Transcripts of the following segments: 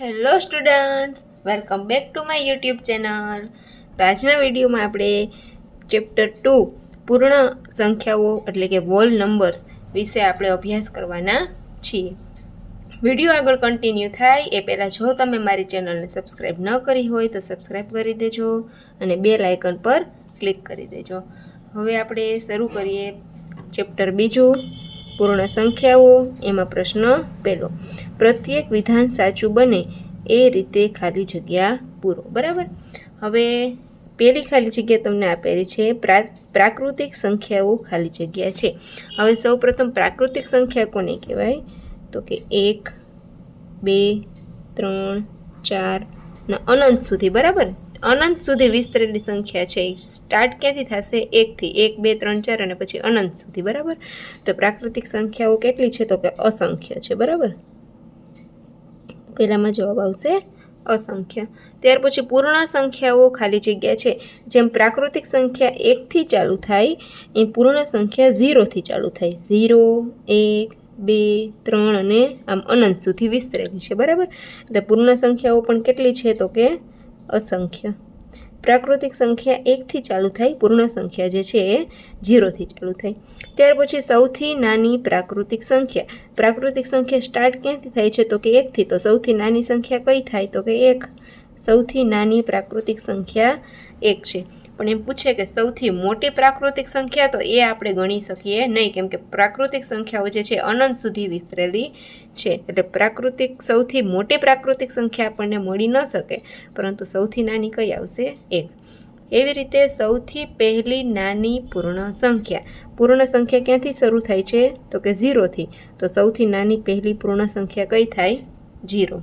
Hello students welcome back to my YouTube channel તો આજના વિડીયોમાં આપણે ચેપ્ટર ટુ પૂર્ણ સંખ્યાઓ, એટલે કે વોલ નંબર્સ વિશે આપણે અભ્યાસ કરવાના છીએ. વીડિયો આગળ કન્ટિન્યુ થાય, એ પહેલાં જો તમે મારી ચેનલને સબસ્ક્રાઈબ ન કરી હોય, તો સબસ્ક્રાઈબ કરી દેજો અને બે લાઇકન પર ક્લિક કરી દેજો. હવે આપણે શરૂ કરીએ ચેપ્ટર બીજું. પૂર્ણ સંખ્યાઓ, એમાં પ્રશ્ન પહેલો, પ્રત્યેક વિધાન સાચું બને એ રીતે ખાલી જગ્યા પૂરો, બરાબર? હવે પહેલી ખાલી જગ્યા તમને આપેલી છે, પ્રા- પ્રાકૃતિક સંખ્યાઓ ખાલી જગ્યા છે. હવે સૌપ્રથમ પ્રાકૃતિક સંખ્યા કોને કહેવાય? તો કે એક, બે, ત્રણ, ચાર અનંત સુધી, બરાબર? અનંત સુધી વિસ્તરેલી સંખ્યા છે. સ્ટાર્ટ ક્યાંથી થશે? એકથી એક, બે, ત્રણ, ચાર અને પછી અનંત સુધી, બરાબર? તો પ્રાકૃતિક સંખ્યાઓ કેટલી છે? તો કે અસંખ્ય છે, બરાબર? પહેલામાં જવાબ આવશે અસંખ્ય. ત્યાર પછી પૂર્ણ સંખ્યાઓ ખાલી જગ્યા છે. જેમ પ્રાકૃતિક સંખ્યા એકથી ચાલુ થાય એ પૂર્ણ સંખ્યા ઝીરોથી ચાલુ થાય. ઝીરો, એક, બે, ત્રણ અને આમ અનંત સુધી વિસ્તરેલી છે, બરાબર? એટલે પૂર્ણ સંખ્યાઓ પણ કેટલી છે? તો કે અસંખ્ય. પ્રાકૃતિક સંખ્યા એકથી ચાલુ થાય, પૂર્ણ સંખ્યા જે છે એ ઝીરોથી ચાલુ થાય. ત્યાર પછી સૌથી નાની પ્રાકૃતિક સંખ્યા. પ્રાકૃતિક સંખ્યા સ્ટાર્ટ ક્યાંથી થાય છે? તો કે એકથી. તો સૌથી નાની સંખ્યા કઈ થાય? તો કે એક. સૌથી નાની પ્રાકૃતિક સંખ્યા એક છે. પણ એમ પૂછે કે સૌથી મોટી પ્રાકૃતિક સંખ્યા તો એ આપણે ગણી શકીએ નહીં, કેમ કે પ્રાકૃતિક સંખ્યાઓ જે છે અનંત સુધી વિસ્તરેલી છે. એટલે પ્રાકૃતિક, સૌથી મોટી પ્રાકૃતિક સંખ્યા આપણને મળી ન શકે, પરંતુ સૌથી નાની કઈ આવશે? એક. એવી રીતે સૌથી પહેલી નાની પૂર્ણ સંખ્યા. પૂર્ણ સંખ્યા ક્યાંથી શરૂ થાય છે? તો કે ઝીરોથી. તો સૌથી નાની પહેલી પૂર્ણ સંખ્યા કઈ થાય? જીરો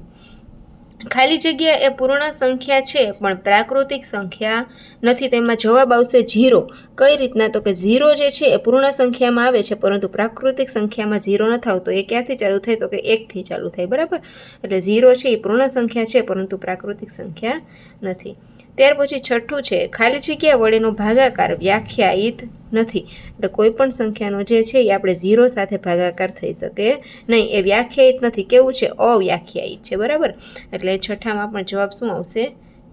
ખાલી જગ્યા એ પૂર્ણ સંખ્યા છે, પણ પ્રાકૃતિક સંખ્યા નથી. તેમાં જવાબ આવશે ઝીરો. કઈ રીતના? તો કે ઝીરો જે છે એ પૂર્ણ સંખ્યામાં આવે છે, પરંતુ પ્રાકૃતિક સંખ્યામાં ઝીરો નથી આવતો એ ક્યાંથી ચાલુ થાય? તો કે એકથી ચાલુ થાય, બરાબર? એટલે ઝીરો છે એ પૂર્ણ સંખ્યા છે, પરંતુ પ્રાકૃતિક સંખ્યા નથી. ત્યાર પછી છઠ્ઠું છે, ખાલી જગ્યા વડેનો ભાગાકાર વ્યાખ્યાયિત નથી. એટલે કોઈ પણ સંખ્યાનો જે છે એ આપણે ઝીરો સાથે ભાગાકાર થઈ શકે નહીં. એ વ્યાખ્યાયિત નથી. કેવું છે? અવ્યાખ્યાયિત છે. બરાબર? એટલે છઠ્ઠામાં પણ જવાબ શું આવશે?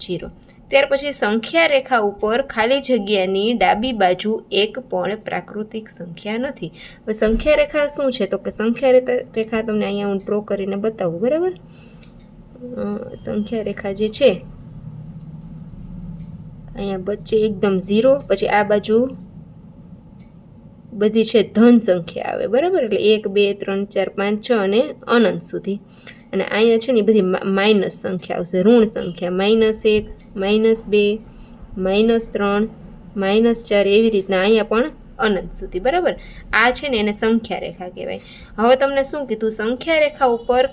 જીરો ત્યાર પછી સંખ્યા રેખા ઉપર ખાલી જગ્યાની ડાબી બાજુ એક પણ પ્રાકૃતિક સંખ્યા નથી. સંખ્યા રેખા શું છે? તો કે સંખ્યા રેખા તમને અહીંયા હું ડ્રો કરીને બતાવું. બરાબર? સંખ્યા રેખા જે છે અહીંયા વચ્ચે એકદમ ઝીરો પછી આ બાજુ બધી છે ધન સંખ્યા આવે, બરાબર? એટલે એક, બે, ત્રણ, ચાર, પાંચ, છ અને અનંત સુધી. અને અહીંયા છે ને એ બધી માઇનસ સંખ્યા આવશે, ઋણ સંખ્યા. માઇનસ એક, માઇનસ બે, માઇનસ ત્રણ, માઇનસ ચાર, એવી રીતના અહીંયા પણ અનંત સુધી બરાબર? આ છે ને એને સંખ્યા રેખા કહેવાય. હવે તમને શું કીધું? સંખ્યા રેખા ઉપર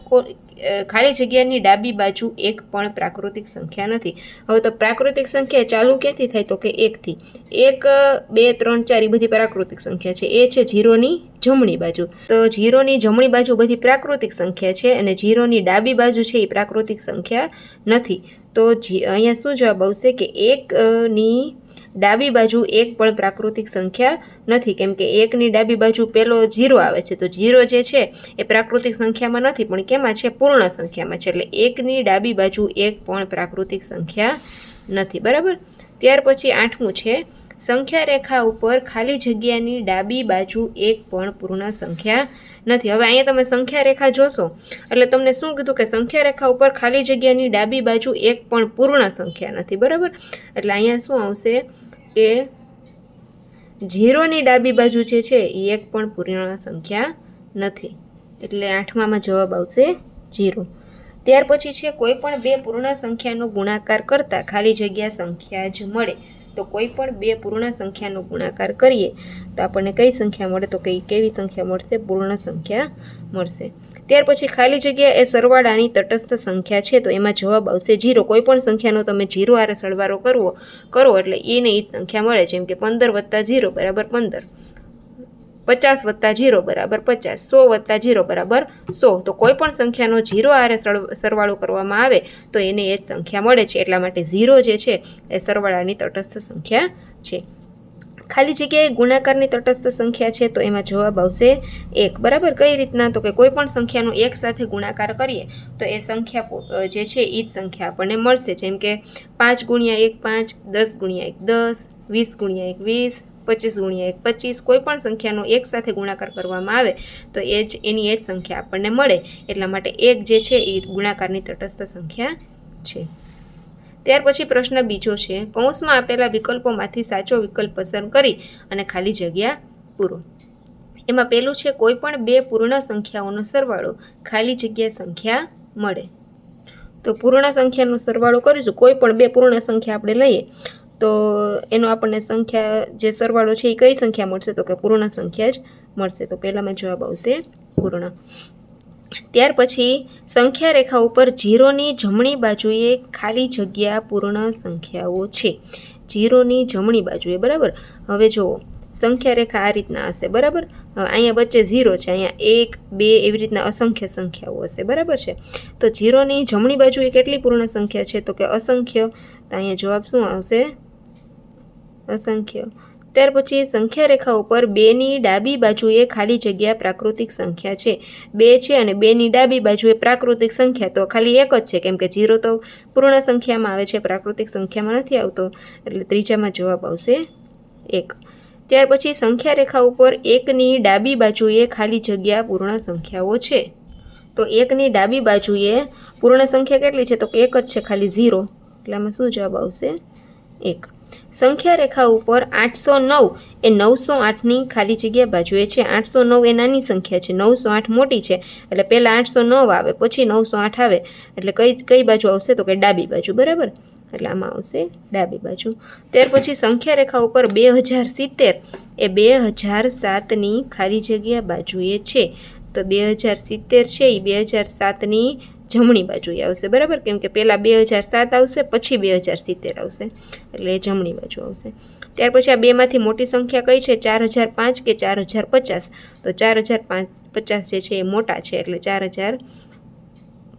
ખાલી જગ્યાની ડાબી બાજુ એક પણ પ્રાકૃતિક સંખ્યા નથી. હવે તો પ્રાકૃતિક સંખ્યા ચાલુ ક્યાંથી થાય? તો કે એકથી. એક બે ત્રણ ચાર એ બધી પ્રાકૃતિક સંખ્યા છે. એ છે જીરોની જમણી બાજુ. તો જીરોની જમણી બાજુ બધી પ્રાકૃતિક સંખ્યા છે અને જીરોની ડાબી બાજુ છે એ પ્રાકૃતિક સંખ્યા નથી. તો અહીંયા શું જવાબ આવશે કે એક અ, ની ડાબી બાજુ એક પણ પ્રાકૃતિક સંખ્યા નથી. કેમ કે એકની ડાબી બાજુ પેલો જીરો આવે છે. તો જીરો જે છે એ પ્રાકૃતિક સંખ્યામાં નથી, પણ કેમાં છે? પૂર્ણ સંખ્યામાં છે. એટલે એકની ડાબી બાજુ એક પણ પ્રાકૃતિક સંખ્યા નથી. બરાબર? ત્યાર પછી આઠમું છે સંખ્યા રેખા ઉપર ખાલી જગ્યાની ડાબી બાજુ એક પણ પૂર્ણ સંખ્યા નથી. હવે અહીંયા તમે સંખ્યા રેખા જોશો, એટલે તમને શું કીધું કે સંખ્યા રેખા ઉપર ખાલી જગ્યાની ડાબી બાજુ એક પણ પૂર્ણ સંખ્યા નથી, બરાબર? એટલે અહીંયા શું આવશે? કે ઝીરોની ડાબી બાજુ જે છે, એ એક પણ પૂર્ણ સંખ્યા નથી. એટલે આઠમામાં જવાબ આવશે જીરો ત્યાર પછી છે, કોઈ પણ બે પૂર્ણ સંખ્યાનો ગુણાકાર કરતાં ખાલી જગ્યા સંખ્યા જ મળે. તો કોઈ પણ બે પૂર્ણ સંખ્યાનો ગુણાકાર કરીએ, તો આપણને કઈ સંખ્યા મળે? તો કઈ કેવી સંખ્યા મળશે? પૂર્ણ સંખ્યા મળશે. ત્યાર પછી ખાલી જગ્યા એ સરવાળાની તટસ્થ સંખ્યા છે, તો એમાં જવાબ આવશે જીરો. કોઈ પણ સંખ્યાનો તમે જીરો આરે સરવાળો કરવો, કરો એટલે એને એ જ સંખ્યા મળે. જેમ કે પંદર વત્તા જીરો બરાબર પંદર. પચાસ વત્તા જીરો બરાબર પચાસ, સો વત્તા જીરો બરાબર સો. તો કોઈ પણ સંખ્યાનો જીરો આરે સરવાળો કરવામાં આવે તો એને એ જ સંખ્યા મળે છે. એટલા માટે ઝીરો જે છે એ સરવાળાની તટસ્થ સંખ્યા છે. ખાલી જગ્યાએ ગુણાકારની તટસ્થ સંખ્યા છે તો એમાં જવાબ આવશે એક. બરાબર? કઈ રીતના? તો કે કોઈ પણ સંખ્યાનો એક સાથે ગુણાકાર કરીએ તો એ સંખ્યા જે છે એ જ સંખ્યા આપણને મળશે. જેમ કે પાંચ ગુણ્યા એક પાંચ, દસ ગુણ્યા એક દસ, વીસ ગુણ્યા એક વીસ પચીસ ગુણ્યા એક પચીસ કોઈ પણ સંખ્યાનો એક સાથે ગુણાકાર કરવામાં આવે, તો એ જ એની એ જ સંખ્યા આપણને મળે. એટલા માટે એક જે છે એ ગુણાકારની તટસ્થ સંખ્યા છે. ત્યાર પછી પ્રશ્ન બીજો છે, કૌંસમાં આપેલા વિકલ્પોમાંથી સાચો વિકલ્પ પસંદ કરી અને ખાલી જગ્યા પૂરો. એમાં પેલું છે, કોઈ પણ બે પૂર્ણ સંખ્યાઓનો સરવાળો ખાલી જગ્યા સંખ્યા મળે. તો પૂર્ણ સંખ્યાનો સરવાળો કરીશું, કોઈ પણ બે પૂર્ણ સંખ્યા આપણે લઈએ તો એનો આપણને સંખ્યા, જે સરવાળો છે એ કઈ સંખ્યા મળશે? તો કે પૂર્ણ સંખ્યા જ મળશે. તો પહેલામાં જવાબ આવશે પૂર્ણ. ત્યાર પછી સંખ્યા રેખા ઉપર જીરોની જમણી બાજુએ ખાલી જગ્યા પૂર્ણ સંખ્યાઓ છે. જીરોની જમણી બાજુએ, બરાબર? હવે જુઓ, સંખ્યા રેખા આ રીતના હશે, બરાબર? અહીંયા વચ્ચે ઝીરો છે, અહીંયા એક, બે એવી રીતના અસંખ્ય સંખ્યાઓ હશે, બરાબર છે? તો જીરોની જમણી બાજુએ કેટલી પૂર્ણ સંખ્યા છે? તો કે અસંખ્ય. તો અહીંયા જવાબ શું આવશે? અસંખ્ય. ત્યાર પછી સંખ્યા રેખા ઉપર બેની ડાબી બાજુએ ખાલી જગ્યા પ્રાકૃતિક સંખ્યા છે. બે છે અને બેની ડાબી બાજુએ પ્રાકૃતિક સંખ્યા. તો ખાલી એક જ છે, કેમ કે જીરો તો પૂર્ણ સંખ્યામાં આવે છે, પ્રાકૃતિક સંખ્યામાં નથી આવતો. એટલે ત્રીજામાં જવાબ આવશે એક. ત્યાર પછી સંખ્યા રેખા ઉપર એકની ડાબી બાજુએ ખાલી જગ્યા પૂર્ણ સંખ્યાઓ છે. તો એકની ડાબી બાજુએ પૂર્ણ સંખ્યા કેટલી છે? તો એક જ છે, ખાલી ઝીરો. એટલે આમાં શું જવાબ આવશે? એક. સંખ્યા રેખા ઉપર આઠસો નવ એ નવસો આઠની ખાલી જગ્યા બાજુએ છે. આઠસો નવ એ નાની સંખ્યા છે. નવસો આઠ મોટી છે. એટલે પહેલાં આઠસો નવ આવે, પછી નવસો આઠ આવે. એટલે કઈ કઈ બાજુ આવશે તો કે ડાબી બાજુ, બરાબર? એટલે આમાં આવશે ડાબી બાજુ. ત્યાર પછી સંખ્યા રેખા ઉપર બે હજાર સિત્તેર એ બે હજાર સાતની ખાલી જગ્યા બાજુએ છે. તો બે હજાર સિત્તેર છે એ બે હજાર સાતની જમણી બાજુએ આવશે, બરાબર? કેમ કે પહેલાં બે હજાર સાત આવશે, પછી બે હજાર સિત્તેર આવશે. એટલે જમણી બાજુ આવશે. ત્યાર પછી આ બેમાંથી મોટી સંખ્યા કઈ છે? ચાર હજાર પાંચ કે ચાર હજાર પચાસ? તો ચાર હજાર પાંચ પચાસ જે છે એ મોટા છે, એટલે ચાર હજાર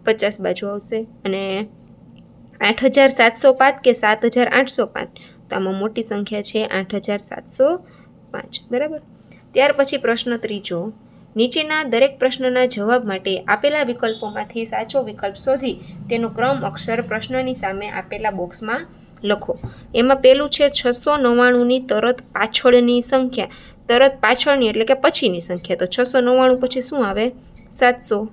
પચાસ બાજુ આવશે. અને આઠ હજાર સાતસો પાંચ કે સાત હજાર આઠસો પાંચ? તો આમાં મોટી સંખ્યા છે આઠ હજાર સાતસો પાંચ, બરાબર? ત્યાર પછી પ્રશ્ન ત્રીજો. નીચેના દરેક પ્રશ્નના જવાબ માટે આપેલા વિકલ્પોમાંથી સાચો વિકલ્પ શોધી તેનો ક્રમ અક્ષર પ્રશ્નની સામે આપેલા બોક્સમાં લખો. એમાં પેલું છે છસો નવ્વાણુંની તરત પાછળની સંખ્યા. તરત પાછળની એટલે કે પછીની સંખ્યા. તો છસો નવ્વાણું પછી શું આવે? સાતસો.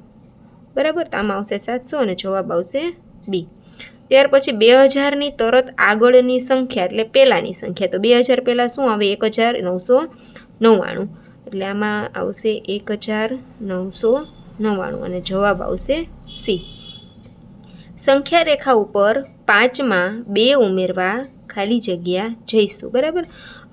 બરાબર? તો આમાં આવશે સાતસો અને જવાબ આવશે બી. ત્યાર પછી બે હજારની તરત આગળની સંખ્યા એટલે પહેલાંની સંખ્યા. તો બે હજાર પહેલાં શું આવે? એક હજાર નવસો નવ્વાણું. એટલે આમાં આવશે એક હજાર નવસો નવ્વાણું અને જવાબ આવશે સી. સંખ્યા રેખા ઉપર પાંચમાં બે ઉમેરવા ખાલી જગ્યા જઈશું, બરાબર?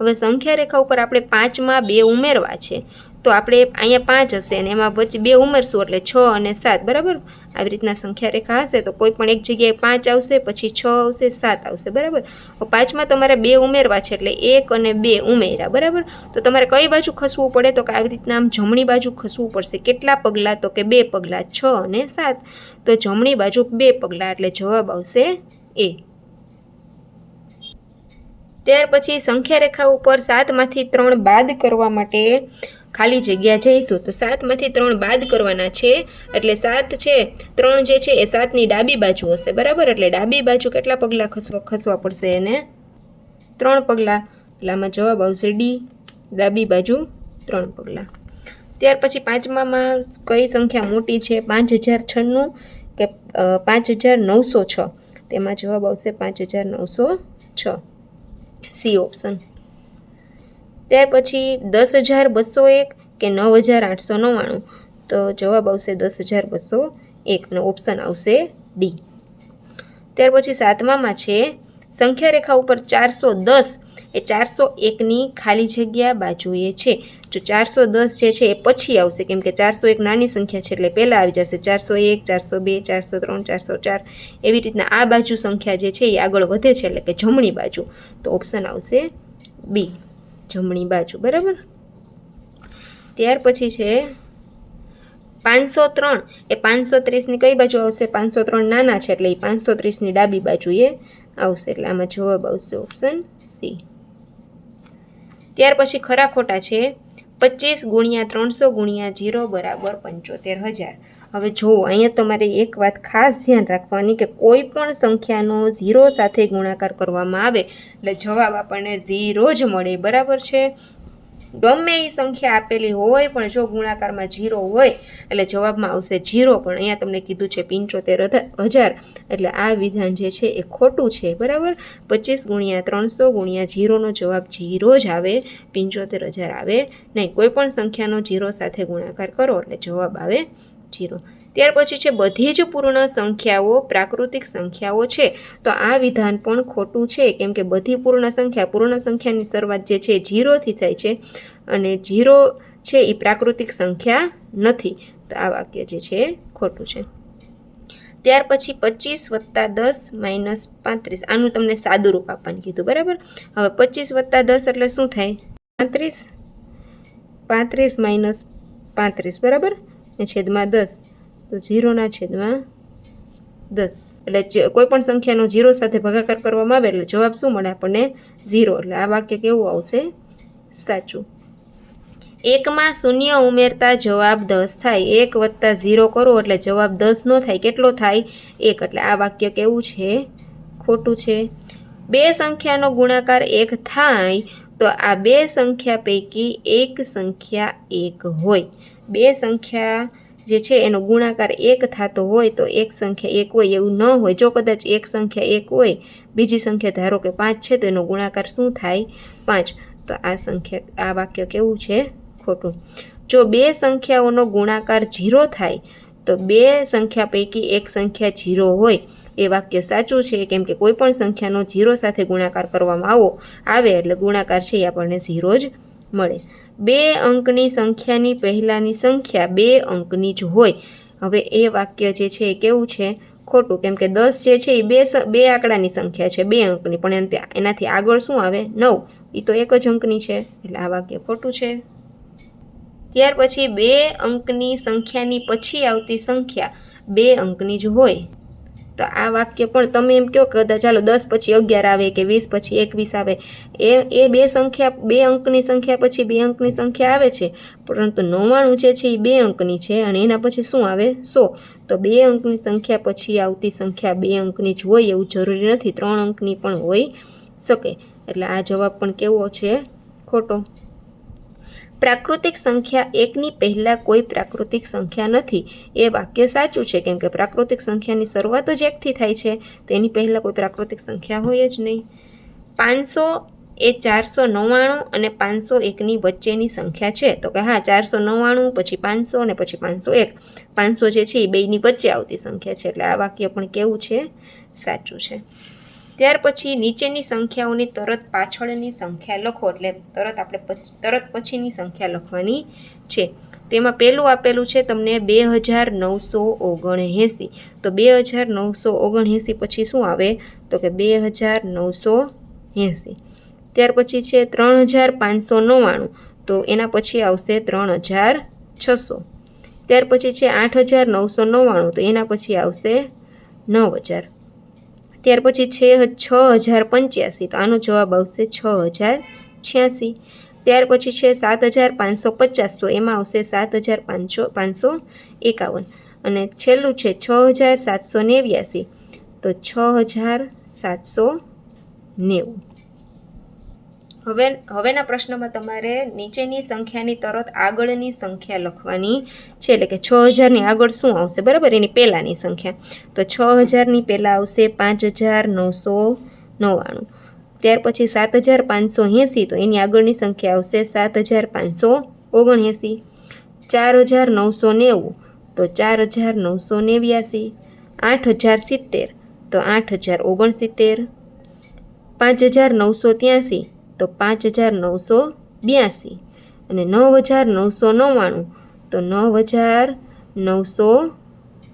હવે સંખ્યા રેખા ઉપર આપણે પાંચમાં બે ઉમેરવા છે. તો આપણે અહીંયા પાંચ હશે અને એમાં વચ્ચે બે ઉમેરશું એટલે છ અને સાત, બરાબર? આવી રીતના સંખ્યા રેખા હશે તો કોઈ પણ એક જગ્યાએ પાંચ આવશે, પછી છ આવશે, સાત આવશે, બરાબર? પાંચમાં તમારે બે ઉમેરવા છે એટલે એક અને બે ઉમેર્યા, બરાબર? તો તમારે કઈ બાજુ ખસવું પડે? તો કે આવી રીતના આમ જમણી બાજુ ખસવું પડશે. કેટલા પગલાં? તો કે બે પગલાં, છ અને સાત. તો જમણી બાજુ બે પગલાં એટલે જવાબ આવશે એ. ત્યાર પછી સંખ્યા રેખા ઉપર સાતમાંથી ત્રણ બાદ કરવા માટે ખાલી જગ્યા જઈશું તો સાતમાંથી ત્રણ બાદ કરવાના છે. એટલે સાત છે, ત્રણ જે છે એ સાતની ડાબી બાજુ હશે, બરાબર? એટલે ડાબી બાજુ કેટલા પગલાં ખસવા ખસવા પડશે એને? ત્રણ પગલાં. એટલે આમાં જવાબ આવશે ડી, ડાબી બાજુ ત્રણ પગલાં. ત્યાર પછી પાંચમામાં કઈ સંખ્યા મોટી છે? પાંચ હજાર છન્નું કે પાંચ હજાર નવસો છ? તેમાં જવાબ આવશે પાંચ હજાર નવસો છ. C option. ત્યાર પછી દસ હજાર બસો એક કે નવ હજાર આઠસો નવ્વાણું. તો જવાબ આવશે દસ હજાર બસો એકનો ઓપ્શન આવશે ડી ત્યાર પછી સાતમામાં છે સંખ્યા રેખા ઉપર ચારસો દસ એ ચારસો એકની ખાલી જગ્યા બાજુએ છે. જો ચારસો દસ જે છે એ પછી આવશે, કેમ કે ચારસો એક નાની સંખ્યા છે એટલે પહેલાં આવી જશે ચારસો એક, ચારસો બે, ચારસો ત્રણ, ચારસો ચાર. એવી રીતના આ બાજુ સંખ્યા જે છે એ આગળ વધે છે એટલે કે જમણી બાજુ. તો ઓપ્શન આવશે બી જમણી બાજુ, બરાબર? ત્યાર પછી છે પાંચસો ત્રણ. એ પાંચસો ત્રીસની કઈ બાજુ આવશે? પાંચસો ત્રણ નાના છે એટલે એ પાંચસો ત્રીસની ડાબી બાજુએ આવશે. એટલે આમાં જવાબ આવશે ઓપ્શન સી ત્યાર પછી ખરા ખોટા છે પચીસ ગુણ્યા ત્રણસો ગુણ્યા જીરો બરાબર પંચોતેર હજાર. હવે જો, અહીંયા તમારે એક વાત ખાસ ધ્યાન રાખવાની કે કોઈ પણ સંખ્યાનો ઝીરો સાથે ગુણાકાર કરવામાં આવે, એટલે જવાબ આપણને ઝીરો જ મળે, બરાબર છે? ગમે એ સંખ્યા આપેલી હોય, પણ જો ગુણાકારમાં જીરો હોય, એટલે જવાબમાં આવશે જીરો પણ અહીંયા તમને કીધું છે પંચોતેર હજાર. એટલે આ વિધાન જે છે એ ખોટું છે, બરાબર? પચીસ ગુણ્યા ત્રણસો ગુણ્યા જીરોનો જવાબ જીરો જ આવે, પંચોતેર હજાર આવે. નહીં, કોઈ પણ સંખ્યાનો જીરો સાથે ગુણાકાર કરો, એટલે જવાબ આવે જીરો. ત્યાર પછી છે, બધી જ પૂર્ણ સંખ્યાઓ પ્રાકૃતિક સંખ્યાઓ છે. તો આ વિધાન પણ ખોટું છે, કેમ કે બધી પૂર્ણ સંખ્યા, પૂર્ણ સંખ્યાની શરૂઆત જે છે, જીરોથી થાય છે અને જીરો છે એ પ્રાકૃતિક સંખ્યા નથી. તો આ વાક્ય જે છે, ખોટું છે. ત્યાર પછી પચીસ વત્તા દસ માઇનસ પાંત્રીસ. આનું તમને સાદું રૂપ આપવાનું કીધું, બરાબર? હવે પચીસ વત્તા દસ એટલે શું થાય? પાંત્રીસ. પાંત્રીસ માઇનસ પાંત્રીસ, બરાબર? ને છેદમાં દસ. તો ઝીરોના છેદમાં દસ. એટલે કોઈ પણ સંખ્યાનો ઝીરો સાથે ભાગાકાર કરવામાં આવે એટલે જવાબ શું મળે આપણને? ઝીરો. એટલે આ વાક્ય કેવું આવશે? સાચું. એકમાં શૂન્ય ઉમેરતા જવાબ દસ થાય. એક વત્તા ઝીરો કરો એટલે જવાબ દસ નો થાય. કેટલો થાય? એક. એટલે આ વાક્ય કેવું છે? ખોટું છે. બે સંખ્યાનો ગુણાકાર એક થાય તો આ બે સંખ્યા પૈકી એક સંખ્યા એક હોય. બે સંખ્યા જે છે એનો ગુણાકાર એક થતો હોય તો એક સંખ્યા એક હોય એવું ન હોય. જો કદાચ એક સંખ્યા એક હોય, બીજી સંખ્યા ધારો કે પાંચ છે તો એનો ગુણાકાર શું થાય? પાંચ. તો આ સંખ્યા, આ વાક્ય કેવું છે? ખોટું. જો બે સંખ્યાઓનો ગુણાકાર ઝીરો થાય, તો બે સંખ્યા પૈકી એક સંખ્યા ઝીરો હોય. એ વાક્ય સાચું છે, કેમ કે કોઈ પણ સંખ્યાનો ઝીરો સાથે ગુણાકાર કરવામાં આવો, આવે એટલે ગુણાકાર છે એ આપણને ઝીરો જ મળે. બે અંકની સંખ્યાની પહેલાંની સંખ્યા બે અંકની જ હોય. હવે એ વાક્ય જે છે એ કેવું છે? ખોટું. કેમ કે દસ જે છે એ બે બે આંકડાની સંખ્યા છે, બે અંકની. પણ એમ એનાથી આગળ શું આવે? નવ. એ તો એક જ અંકની છે. એટલે આ વાક્ય ખોટું છે. ત્યાર પછી બે અંકની સંખ્યાની પછી આવતી સંખ્યા બે અંકની જ હોય. તો આ વાક્ય પણ તમે એમ કહો કે ચાલો દસ પછી અગિયાર આવે કે વીસ પછી એકવીસ આવે, એ એ બે સંખ્યા, બે અંકની સંખ્યા પછી બે અંકની સંખ્યા આવે છે. પરંતુ નવ્વાણું જે છે એ બે અંકની છે અને એના પછી શું આવે? સો. તો બે અંકની સંખ્યા પછી આવતી સંખ્યા બે અંકની જ હોય એવું જરૂરી નથી. ત્રણ અંકની પણ હોઈ શકે. એટલે આ જવાબ પણ કેવો છે? ખોટો. પ્રાકૃતિક સંખ્યા એકની પહેલાં કોઈ પ્રાકૃતિક સંખ્યા નથી. એ વાક્ય સાચું છે, કેમ કે પ્રાકૃતિક સંખ્યાની શરૂઆત જ એકથી થાય છે તો એની પહેલાં કોઈ પ્રાકૃતિક સંખ્યા હોય જ નહીં. પાંચસો એ ચારસો નવ્વાણું અને પાંચસો એકની વચ્ચેની સંખ્યા છે. તો કે હા, ચારસો નવ્વાણું, પછી પાંચસો અને પછી પાંચસો એક. પાંચસો જે છે, એ બેયની વચ્ચે આવતી સંખ્યા છે. એટલે આ વાક્ય પણ કેવું છે? સાચું છે. ત્યાર પછી નીચેની સંખ્યાઓની તરત પાછળની સંખ્યા લખો એટલે તરત આપણે તરત પછીની સંખ્યા લખવાની છે. તેમાં પહેલું આપેલું છે તમને બે હજાર નવસો ઓગણએંસી. તો બે હજાર નવસો ઓગણએંસી પછી શું આવે? તો કે બે હજાર નવસો એંસી. ત્યાર પછી છે ત્રણ હજાર પાંચસો નવ્વાણું. તો એના પછી આવશે ત્રણ હજાર છસો. ત્યાર પછી છે આઠ હજાર નવસો નવ્વાણું. તો એના પછી આવશે નવ હજાર. ત્યાર પછી છે છ હજાર પંચ્યાસી, તો આનો જવાબ આવશે છ હજાર છ્યાસી. ત્યાર પછી છે સાત હજાર પાંચસો પચાસ, તો એમાં આવશે સાત હજાર પાંચસો પાંચસો એકાવન. અને છેલ્લું છે છ હજાર સાતસો નેવ્યાસી, તો છ હજાર સાતસો નેવું. હવે, હવેના પ્રશ્નમાં તમારે નીચેની સંખ્યાની તરત આગળની સંખ્યા લખવાની છે. એટલે કે છ હજારની આગળ શું આવશે? બરાબર? એની પહેલાંની સંખ્યા. તો છ હજારની પહેલાં આવશે પાંચ હજાર નવસો નવ્વાણું. ત્યાર પછી સાત હજાર પાંચસો એંસી, તો એની આગળની સંખ્યા આવશે સાત હજાર પાંચસો ઓગણએંસી. ચાર હજાર નવસો નેવું, તો ચાર હજાર નવસો નેવ્યાસી. આઠ હજાર સિત્તેર, તો આઠ હજાર ઓગણસિત્તેર. પાંચ હજાર નવસો ત્યાંસી તો પાંચ હજાર નવસો બ્યાસી. અને નવ હજાર નવસો નવ્વાણું, તો નવ હજાર નવસો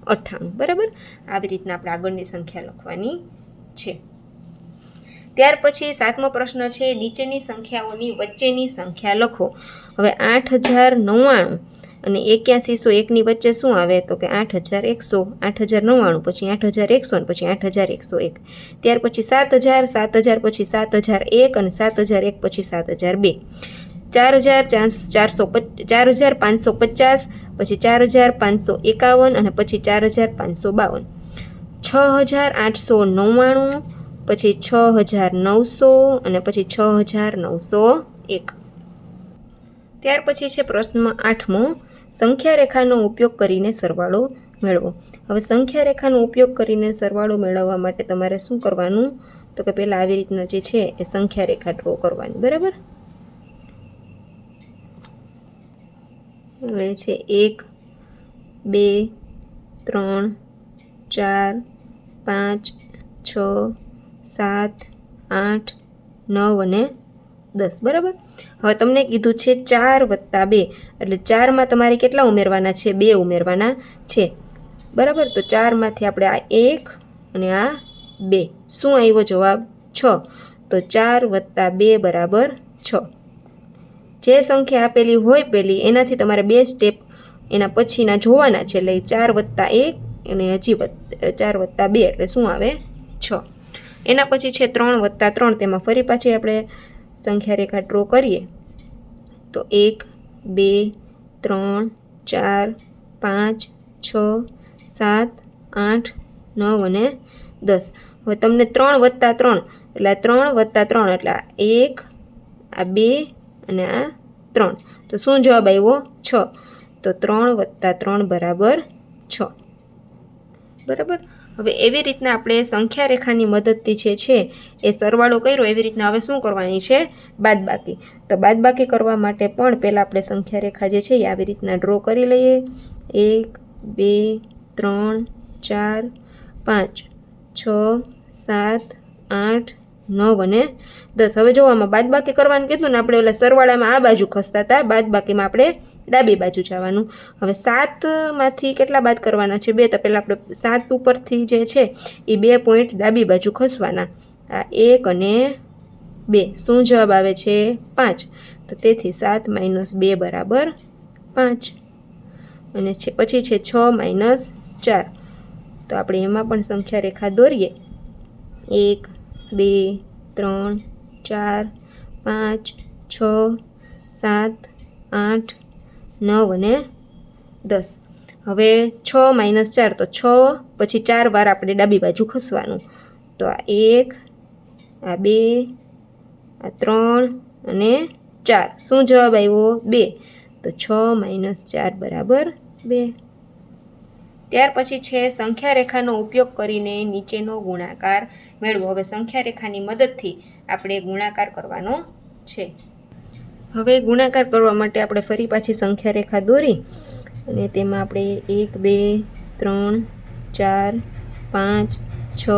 અઠ્ઠાણું. બરાબર? આવી રીતના આપણે આગળની સંખ્યા લખવાની છે. ત્યાર પછી સાતમો પ્રશ્ન છે, નીચેની સંખ્યાઓની વચ્ચેની સંખ્યા લખો. હવે આઠ હજાર નવ્વાણું અને એક્યાસીસો એકની વચ્ચે શું આવે? તો કે આઠ હજાર એકસો આઠ હજાર નવ્વાણું, પછી આઠ હજાર એકસો અને પછી આઠ હજાર એકસો એક. ત્યાર પછી સાત હજાર સાત હજાર પછી સાત હજાર એક અને સાત હજાર એક પછી સાત હજાર બે. ચાર હજાર ચારસો ચાર હજાર પાંચસો પચાસ, પછી ચાર હજાર પાંચસો એકાવન અને પછી ચાર હજાર પાંચસો બાવન. છ હજાર આઠસો નવ્વાણું પછી છ હજાર નવસો અને પછી છ હજાર નવસો એક. ત્યાર પછી છે પ્રશ્ન આઠમો. સંખ્યા રેખાનો ઉપયોગ કરીને સરવાળો મેળવો. હવે સંખ્યા રેખાનો ઉપયોગ કરીને સરવાળો મેળવવા માટે તમારે શું કરવાનું? તો કે પહેલાં આવી રીતના જે છે એ સંખ્યા રેખા ડ્રો કરવાની, બરાબર? હવે છે એક, બે, ત્રણ, ચાર, પાંચ, છ સાત, આઠ, નવ અને દસ, બરાબર? હવે તમને કીધું છે ચાર વત્તા બે. એટલે ચારમાં તમારે કેટલા ઉમેરવાના છે? બે ઉમેરવાના છે. બરાબર? તો ચારમાંથી આપણે આ એક અને આ બે. શું આવ્યો જવાબ? છ. તો ચાર વત્તા બે બરાબર છ. જે સંખ્યા આપેલી હોય પેલી, એનાથી તમારે બે સ્ટેપ એના પછીના જોવાના છે. એટલે ચાર વત્તા એક અને હજી ચાર વત્તા બે. એટલે શું આવે? એના પછી છે ત્રણ વત્તા ત્રણ, તેમાં ફરી પાછી આપણે સંખ્યા રેખા ડ્રો કરીએ. તો એક, બે, ત્રણ, ચાર, પાંચ, છ, સાત, આઠ, નવ અને દસ. હવે તમને ત્રણ વત્તા ત્રણ, એટલે ત્રણ વત્તા ત્રણ, એટલે એક, આ બે અને આ ત્રણ. તો શું જવાબ આવ્યો? છ. તો ત્રણ વત્તા ત્રણ બરાબર છ. બરાબર? હવે એવી રીતના આપણે સંખ્યા રેખાની મદદથી જે છે એ સરવાળો કર્યો, એવી રીતના હવે શું કરવાની છે? બાદબાકી. તો બાદબાકી કરવા માટે પણ પહેલાં આપણે સંખ્યા રેખા જે છે એ આવી રીતના ડ્રો કરી લઈએ. એક, બે, ત્રણ, ચાર, પાંચ, છ, સાત, આઠ નવ અને દસ, હવે જો આમાં બાદબાકી કરવાનું કીધું ને, આપણે ઓલા સરવાળામાં આ બાજુ ખસતા હતા, બાદબાકીમાં આપણે ડાબી બાજુ જવાનું. હવે સાતમાંથી કેટલા બાદ કરવાના છે? બે તો પહેલાં આપણે સાત ઉપરથી જે છે, એ બે પોઈન્ટ ડાબી બાજુ ખસવાના. આ એક અને બે. શું જવાબ આવે છે? પાંચ. તો તેથી સાત માઇનસ બે બરાબર પાંચ. અને છે, પછી છે છ માઇનસ ચાર. તો આપણે એમાં પણ સંખ્યા રેખા દોરીએ. એક બે, ત્રણ, ચાર, પાંચ, છ, સાત, આઠ, નવ અને દસ. હવે છ માઇનસ ચાર તો છ, પછી ચાર વાર આપણે ડાબી બાજુ ખસવાનું. તો આ એક, આ બે, આ ત્રણ અને ચાર. શું જવાબ આવ્યો? બે. તો છ માઇનસ ચાર બરાબર બે. ત્યાર પછી છે સંખ્યા રેખાનો ઉપયોગ કરીને નીચેનો ગુણાકાર મેળવો. હવે સંખ્યા રેખાની મદદથી આપણે ગુણાકાર કરવાનો છે. હવે ગુણાકાર કરવા માટે આપણે ફરી પાછી સંખ્યા રેખા દોરી અને તેમાં આપણે એક, બે, ત્રણ, ચાર, પાંચ, છ,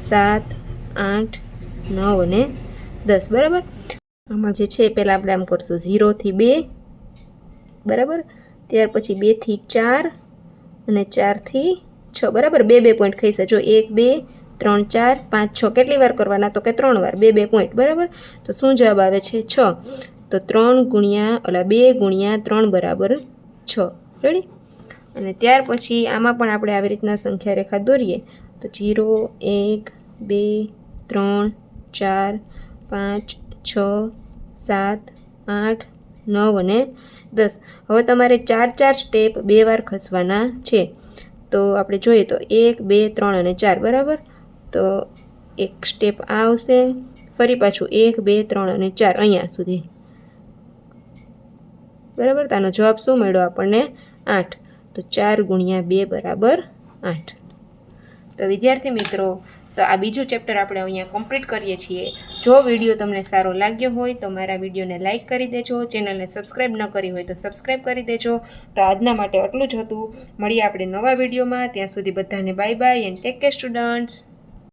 સાત, આઠ, નવ અને દસ. બરાબર? આમાં જે છે પહેલાં આપણે આમ કરશું ઝીરોથી બે. બરાબર? ત્યાર પછી બેથી ચાર અને ચારથી છ, બરાબર? બે બે પોઈન્ટ ખાઈ જો એક, બે, ત્રણ, ચાર, પાંચ, છ, કેટલી વાર કરવાના? તો કે ત્રણ વાર. બે બે પોઈન્ટ બરાબર? તો શું જવાબ આવે છે? છ. તો ત્રણ ગુણ્યા, ઓલા બે ગુણ્યા ત્રણ બરાબર છ. રેડી અને ત્યાર પછી આમાં પણ આપણે આવી રીતના સંખ્યા રેખા દોરીએ. તો જીરો, એક, બે, ત્રણ, ચાર, પાંચ, છ, સાત, આઠ, નવ અને દસ. હવે તમારે ચાર ચાર સ્ટેપ બે વાર ખસવાના છે. તો આપણે જોઈએ તો એક, બે, ત્રણ અને ચાર, બરાબર? તો એક સ્ટેપ આ આવશે. ફરી પાછું એક, બે, ત્રણ અને ચાર અહીંયા સુધી. બરાબર? તો આનો જવાબ શું મળ્યો આપણને? આઠ. તો ચાર ગુણ્યા બે બરાબર આઠ. તો વિદ્યાર્થી મિત્રો તો આ બીજું ચેપ્ટર આપણે અહીંયા કમ્પ્લીટ કરીએ છીએ. જો વીડિયો તમને સારો લાગ્યો હોય તો મારા વિડીયોને લાઇક કરી દેજો. ચેનલને સબસ્ક્રાઈબ ન કરી હોય તો સબસ્ક્રાઈબ કરી દેજો. તો આજના માટે આટલું જ હતું. મળીએ આપણે નવા વિડીયોમાં. ત્યાં સુધી બધાને bye bye and take care students